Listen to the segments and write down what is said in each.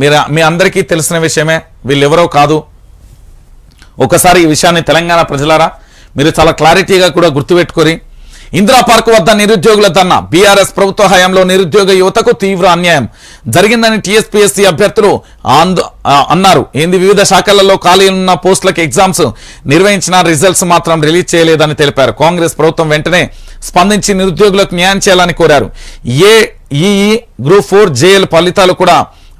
మీరు మీ అందరికీ తెలిసిన విషయమే వీళ్ళెవరో కాదు. ఒకసారి ఈ విషయాన్ని తెలంగాణ ప్రజలారా మీరు చాలా క్లారిటీగా కూడా గుర్తుపెట్టుకొని ఇందిరా పార్క్ వద్ద నిరుద్యోగుల దన్న బీఆర్ఎస్ ప్రభుత్వ హయాంలో నిరుద్యోగ యువతకు తీవ్ర అన్యాయం. జరిగిందని టీఎస్పీఎస్సీ అభ్యర్థులు అన్నారు. ఏంది వివిధ శాఖలలో ఖాళీ ఉన్న పోస్టులకు ఎగ్జామ్స్ నిర్వహించిన రిజల్ట్స్ మాత్రం రిలీజ్ చేయలేదని తెలిపారు. కాంగ్రెస్ ప్రభుత్వం వెంటనే స్పందించి నిరుద్యోగులకు న్యాయం చేయాలని కోరారు. ఏ గ్రూప్ ఫోర్ జేఎల్ ఫలితాలు కూడా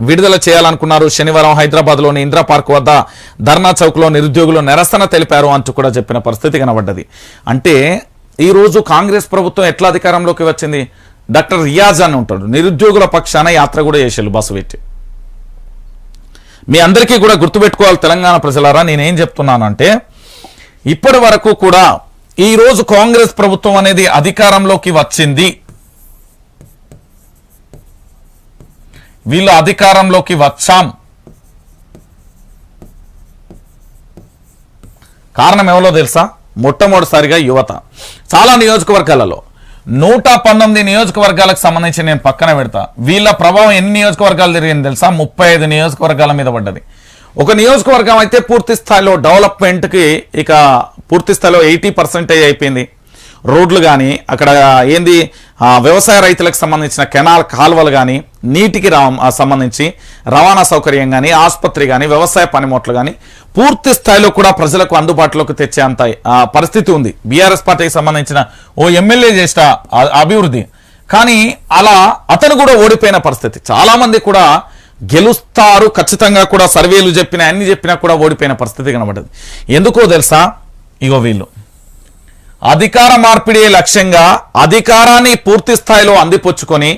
విడుదల చేయాలనుకున్నారు. శనివారం హైదరాబాద్లోని ఇందిరా పార్క్ వద్ద ధర్నా చౌక్లో నిరుద్యోగులు నిరసన తెలిపారు అంటూ కూడా చెప్పిన పరిస్థితి కనబడ్డది. అంటే ఈ రోజు కాంగ్రెస్ ప్రభుత్వం ఎట్లా అధికారంలోకి వచ్చింది? డాక్టర్ రియాజ్ అని ఉంటాడు. నిరుద్యోగుల పక్షాన యాత్ర కూడా చేసేళ్ళు బస్సు పెట్టి మీ అందరికీ కూడా గుర్తుపెట్టుకోవాలి తెలంగాణ ప్రజలారా నేనేం చెప్తున్నానంటే ఇప్పటి వరకు కూడా ఈరోజు కాంగ్రెస్ ప్రభుత్వం అనేది అధికారంలోకి వచ్చింది. వీళ్ళు అధికారంలోకి వచ్చాం. కారణం ఎవరో తెలుసా? మొట్టమొదటిసారిగా యువత. చాలా నియోజకవర్గాలలో. నూట పంతొమ్మిది నియోజకవర్గాలకు సంబంధించి నేను పక్కన పెడతా. వీళ్ళ ప్రభావం ఎన్ని నియోజకవర్గాలు తిరిగింది తెలుసా? ముప్పై ఐదు నియోజకవర్గాల మీద పడ్డది. ఒక నియోజకవర్గం అయితే పూర్తి స్థాయిలో డెవలప్మెంట్కి ఇక పూర్తి స్థాయిలో ఎయిటీ పర్సెంటేజ్ అయిపోయింది. రోడ్లు కానీ అక్కడ ఏంది వ్యవసాయ రైతులకు సంబంధించిన కెనాల్ కాలువలు కానీ నీటికి సంబంధించి రవాణా సౌకర్యం కానీ ఆసుపత్రి కానీ వ్యవసాయ పనిముట్లు కానీ పూర్తి స్థాయిలో కూడా ప్రజలకు అందుబాటులోకి తెచ్చే అంత ఆ, పరిస్థితి ఉంది. బీఆర్ఎస్ పార్టీకి సంబంధించిన ఓ ఎమ్మెల్యే చేసిన అభివృద్ధి. కానీ అలా అతను కూడా ఓడిపోయిన పరిస్థితి. చాలామంది కూడా గెలుస్తారు ఖచ్చితంగా కూడా సర్వేలు చెప్పినా అన్ని చెప్పినా కూడా ఓడిపోయిన పరిస్థితి కనబడ్డది. ఎందుకో తెలుసా? ఇగో వీళ్ళు. అధికార మార్పిడి లక్ష్యంగా అధికారాన్ని పూర్తి స్థాయిలో అందిపుచ్చుకొని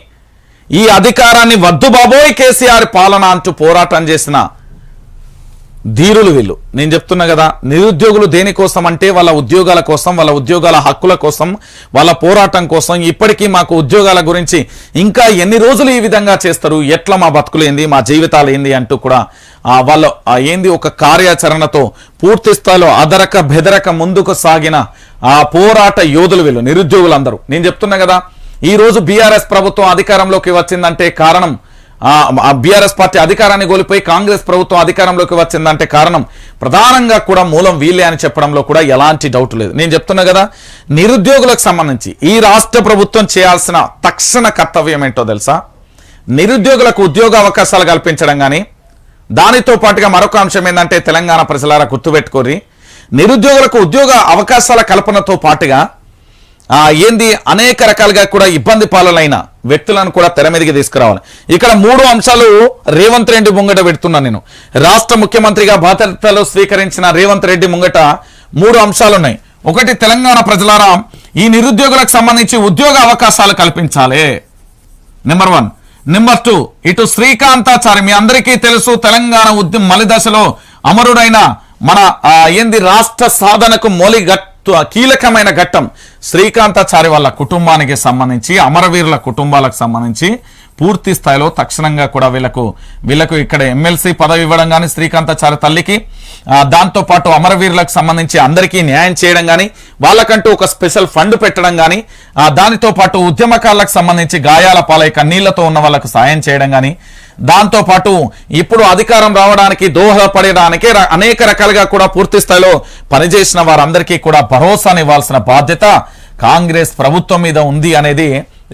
ఈ అధికారాన్ని వద్దు బాబోయ్ కేసీఆర్ పాలన అంటూ పోరాటం చేసిన ధీరులు వీళ్ళు. నేను చెప్తున్నా కదా నిరుద్యోగులు దేనికోసం అంటే వాళ్ళ ఉద్యోగాల కోసం వాళ్ళ ఉద్యోగాల హక్కుల కోసం వాళ్ళ పోరాటం కోసం ఇప్పటికీ మాకు ఉద్యోగాల గురించి ఇంకా ఎన్ని రోజులు ఈ విధంగా చేస్తారు? ఎట్లా మా బతుకులు ఏంది? మా జీవితాలు ఏంది? అంటూ కూడా వాళ్ళ ఏంది ఒక కార్యాచరణతో పూర్తి స్థాయిలో అదరక బెదరక ముందుకు సాగిన ఆ పోరాట యోధులు వీళ్ళు నిరుద్యోగులందరూ. నేను చెప్తున్నా కదా ఈరోజు బీఆర్ఎస్ ప్రభుత్వం అధికారంలోకి వచ్చిందంటే కారణం ఆ బీఆర్ఎస్ పార్టీ అధికారాన్ని కోల్పోయి కాంగ్రెస్ ప్రభుత్వం అధికారంలోకి వచ్చిందంటే కారణం ప్రధానంగా కూడా మూలం వీళ్ళే అని చెప్పడంలో కూడా ఎలాంటి డౌట్ లేదు. నేను చెప్తున్నా కదా నిరుద్యోగులకు సంబంధించి ఈ రాష్ట్ర ప్రభుత్వం చేయాల్సిన తక్షణ కర్తవ్యం ఏంటో తెలుసా? నిరుద్యోగులకు ఉద్యోగ అవకాశాలు కల్పించడం కానీ దానితో పాటుగా మరొక అంశం ఏంటంటే తెలంగాణ ప్రజలారా గుర్తుపెట్టుకోరి నిరుద్యోగులకు ఉద్యోగ అవకాశాల కల్పనతో పాటుగా ఏంది అనేక రకాలుగా కూడా ఇబ్బంది పాలనైన వ్యక్తులను కూడా తెర మీదకి తీసుకురావాలి. ఇక్కడ మూడు అంశాలు రేవంత్ రెడ్డి ముంగట పెడుతున్నాను నేను. రాష్ట్ర ముఖ్యమంత్రిగా బాధ్యతలు స్వీకరించిన రేవంత్ రెడ్డి ముంగట మూడు అంశాలు ఉన్నాయి. ఒకటి తెలంగాణ ప్రజలారా ఈ నిరుద్యోగులకు సంబంధించి ఉద్యోగ అవకాశాలు కల్పించాలి. నెంబర్ వన్ నెంబర్ టూ ఇటు శ్రీకాంతాచారి మీ అందరికీ తెలుసు తెలంగాణ ఉద్యమ మలిదశలో అమరుడైన మన ఏంది రాష్ట్ర సాధనకు మొలి కీలకమైన ఘట్టం శ్రీకాంతాచారి వాళ్ళ కుటుంబానికి సంబంధించి అమరవీరుల కుటుంబాలకు సంబంధించి పూర్తి స్థాయిలో తక్షణంగా కూడా వీళ్ళకు వీళ్ళకు ఇక్కడ ఎమ్మెల్సీ పదవి ఇవ్వడం కానీ శ్రీకాంతాచార్య తల్లికి దాంతోపాటు అమరవీరులకు సంబంధించి అందరికీ న్యాయం చేయడం కానీ వాళ్ళకంటూ ఒక స్పెషల్ ఫండ్ పెట్టడం కానీ దానితో పాటు ఉద్యమకారులకు సంబంధించి గాయాల పాలై కన్నీళ్ళతో ఉన్న వాళ్ళకు సాయం చేయడం కానీ దాంతోపాటు ఇప్పుడు అధికారం రావడానికి దోహదపడడానికి అనేక రకాలుగా కూడా పూర్తి స్థాయిలో పనిచేసిన వారందరికీ కూడా భరోసానివ్వాల్సిన బాధ్యత కాంగ్రెస్ ప్రభుత్వం మీద ఉంది అనేది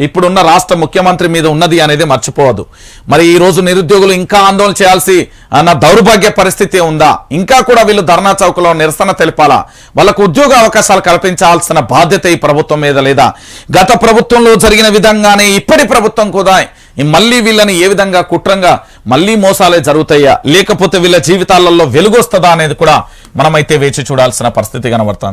ఇప్పుడున్న రాష్ట్ర ముఖ్యమంత్రి మీద ఉన్నది అనేది మర్చిపోవద్దు. మరి ఈ రోజు నిరుద్యోగులు ఇంకా ఆందోళన చేయాల్సి అన్న దౌర్భాగ్య పరిస్థితి ఉందా? ఇంకా కూడా వీళ్ళు ధర్నా చౌకలో నిరసన తెలిపాలా? వాళ్ళకు ఉద్యోగ అవకాశాలు కల్పించాల్సిన బాధ్యత ఈ ప్రభుత్వం మీద లేదా? గత ప్రభుత్వంలో జరిగిన విధంగానే ఇప్పటి ప్రభుత్వం కూడా మళ్ళీ వీళ్ళని ఏ విధంగా కుట్రంగా మళ్ళీ మోసాలే జరుగుతాయా? లేకపోతే వీళ్ళ జీవితాలలో వెలుగొస్తుందా అనేది కూడా మనమైతే వేచి చూడాల్సిన పరిస్థితి కనబడుతుంది.